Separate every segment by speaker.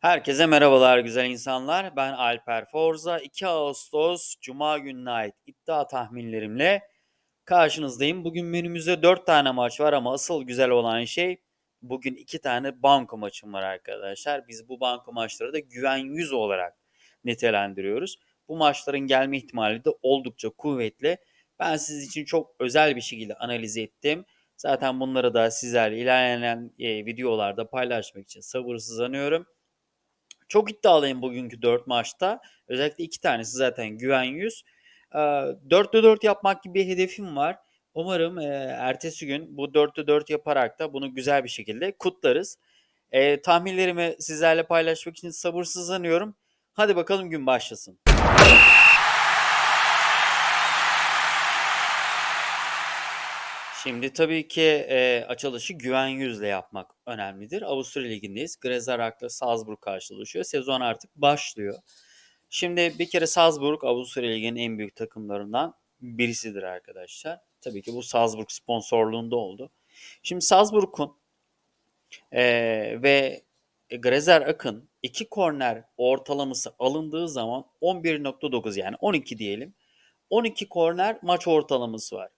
Speaker 1: Herkese merhabalar güzel insanlar. Ben Alper Forza. 2 Ağustos Cuma gününe ait iddia tahminlerimle karşınızdayım. Bugün menümüzde 4 tane maç var ama asıl güzel olan şey bugün 2 tane banko maçım var arkadaşlar. Biz bu banko maçları da güven 100 olarak nitelendiriyoruz. Bu maçların gelme ihtimali de oldukça kuvvetli. Ben siz için çok özel bir şekilde analiz ettim. Zaten bunları da sizlerle ilerleyen e, videolarda paylaşmak için sabırsızlanıyorum. Çok iddialıyım bugünkü 4 maçta. Özellikle 2 tanesi zaten güven 100. Eee, 4'te 4 yapmak gibi bir hedefim var. Umarım eee, ertesi gün bu 4'te 4 yaparak da bunu güzel bir şekilde kutlarız. Eee, tahminlerimi sizlerle paylaşmak için sabırsızlanıyorum. Hadi bakalım gün başlasın. Şimdi tabii ki eee, açılışı güven yüzle yapmak önemlidir. Avusturya Ligi'ndeyiz. Grezarak'la Salzburg karşılaşıyor. Sezon artık başlıyor. Şimdi bir kere Salzburg Avusturya Ligi'nin en büyük takımlarından birisidir arkadaşlar. Tabii ki bu Salzburg sponsorluğunda oldu. Şimdi Salzburg'un eee, ve Grezer Akın iki korner ortalaması alındığı zaman 11.9 yani 12 diyelim. 12 korner maç ortalaması var.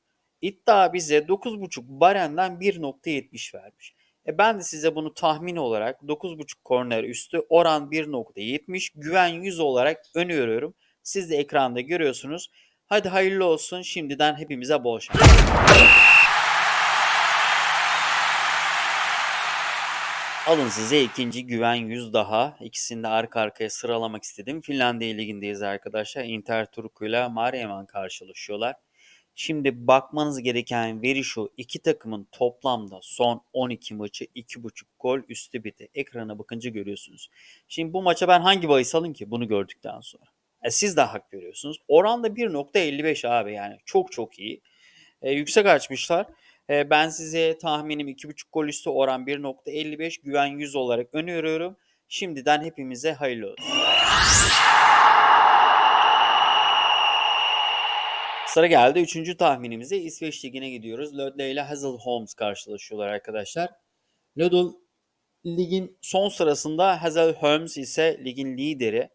Speaker 1: İddia bize 9.5 barenden 1.70 vermiş. E ben de size bunu tahmin olarak 9.5 korner üstü oran 1.70 güven 100 olarak öneriyorum. Siz de ekranda görüyorsunuz. Hadi hayırlı olsun şimdiden hepimize bol şans. Alın size ikinci güven 100 daha. İkisini de arka arkaya sıralamak istedim. Finlandiya Ligi'ndeyiz arkadaşlar. Inter Turku ile Mariemen karşılaşıyorlar. Şimdi bakmanız gereken veri şu. iki takımın toplamda son 12 maçı 2.5 gol üstü bitti. Ekrana bakınca görüyorsunuz. Şimdi bu maça ben hangi bahis alayım ki bunu gördükten sonra? E siz de hak görüyorsunuz. Oran da 1.55 abi yani çok çok iyi. E, yüksek açmışlar. E, ben size tahminim 2.5 gol üstü oran 1.55 güven 100 olarak öneriyorum. Şimdiden hepimize hayırlı olsun. Sıra geldi. Üçüncü tahminimize İsveç Ligi'ne gidiyoruz. Lödde ile Hazel Holmes karşılaşıyorlar arkadaşlar. Lödde ligin son sırasında Hazel Holmes ise ligin lideri.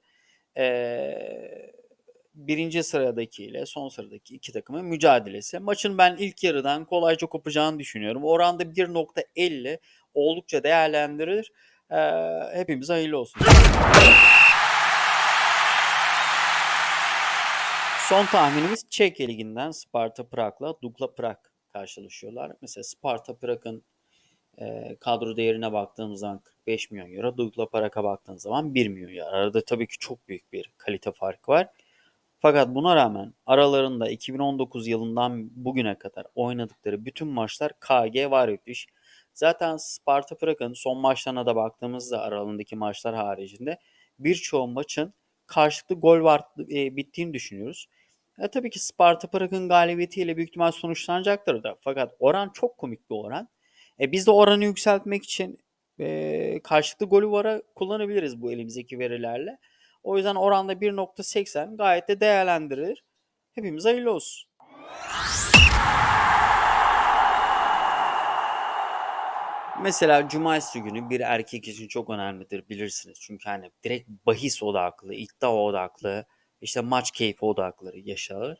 Speaker 1: Ee, birinci sıradaki ile son sıradaki iki takımın mücadelesi. Maçın ben ilk yarıdan kolayca kopacağını düşünüyorum. Oranda 1.50 oldukça değerlendirir. Ee, hepimize hayırlı olsun. Son tahminimiz Çek Ligi'nden Sparta Prag'la Dukla Prag karşılaşıyorlar. Mesela Sparta Prag'ın e, kadro değerine baktığımız zaman 45 milyon euro, Dukla Prag'a baktığımız zaman 1 milyon euro. Arada tabii ki çok büyük bir kalite farkı var. Fakat buna rağmen aralarında 2019 yılından bugüne kadar oynadıkları bütün maçlar KG var etmiş. Zaten Sparta Prag'ın son maçlarına da baktığımızda aralarındaki maçlar haricinde birçoğu maçın karşılıklı gol var e, bittiğini düşünüyoruz. E, tabii ki Sparta Prag'ın galibiyetiyle büyük ihtimal sonuçlanacaktır da. Fakat oran çok komik bir oran. E, biz de oranı yükseltmek için e, karşılıklı golü vara kullanabiliriz bu elimizdeki verilerle. O yüzden oranda 1.80 gayet de değerlendirilir. Hepimiz hayırlı olsun. Mesela cumartesi günü bir erkek için çok önemlidir bilirsiniz. Çünkü hani direkt bahis odaklı, iddia odaklı, işte maç keyfi odaklı yaşar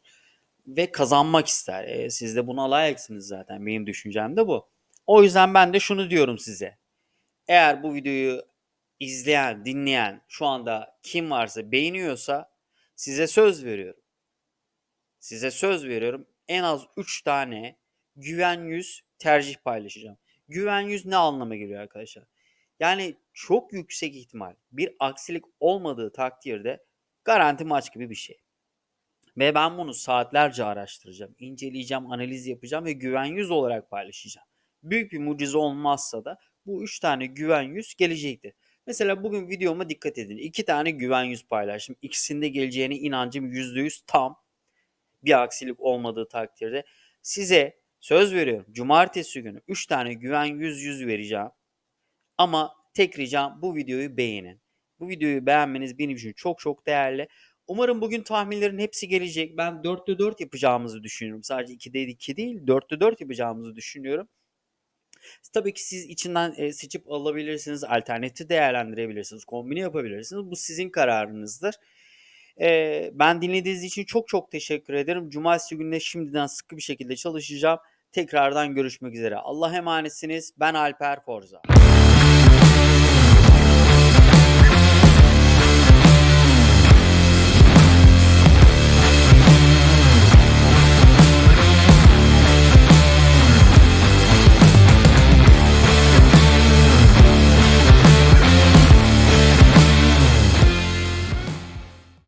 Speaker 1: ve kazanmak ister. E, siz de buna layıksınız zaten. Benim düşüncem de bu. O yüzden ben de şunu diyorum size. Eğer bu videoyu izleyen, dinleyen şu anda kim varsa beğeniyorsa size söz veriyorum. Size söz veriyorum. En az 3 tane güven yüz tercih paylaşacağım. Güven yüz ne anlama geliyor arkadaşlar? Yani çok yüksek ihtimal bir aksilik olmadığı takdirde garanti maç gibi bir şey. Ve ben bunu saatlerce araştıracağım, inceleyeceğim, analiz yapacağım ve güven yüz olarak paylaşacağım. Büyük bir mucize olmazsa da bu üç tane güven yüz gelecektir. Mesela bugün videoma dikkat edin. İki tane güven yüz paylaştım. İkisinde geleceğine inancım %100 tam. Bir aksilik olmadığı takdirde. Size söz veriyorum. Cumartesi günü 3 tane güven yüz yüz vereceğim. Ama tek ricam bu videoyu beğenin. Bu videoyu beğenmeniz benim için çok çok değerli. Umarım bugün tahminlerin hepsi gelecek. Ben 4'te 4 yapacağımızı düşünüyorum. Sadece 2'de 2 değil 4'te 4 yapacağımızı düşünüyorum. Tabii ki siz içinden, eee, seçip alabilirsiniz, alternatifi değerlendirebilirsiniz, kombini yapabilirsiniz. Bu sizin kararınızdır. Eee, ben dinlediğiniz için çok çok teşekkür ederim. Cumartesi gününe şimdiden sıkı bir şekilde çalışacağım. Tekrardan görüşmek üzere. Allah'a emanetsiniz. Ben Alper Forza.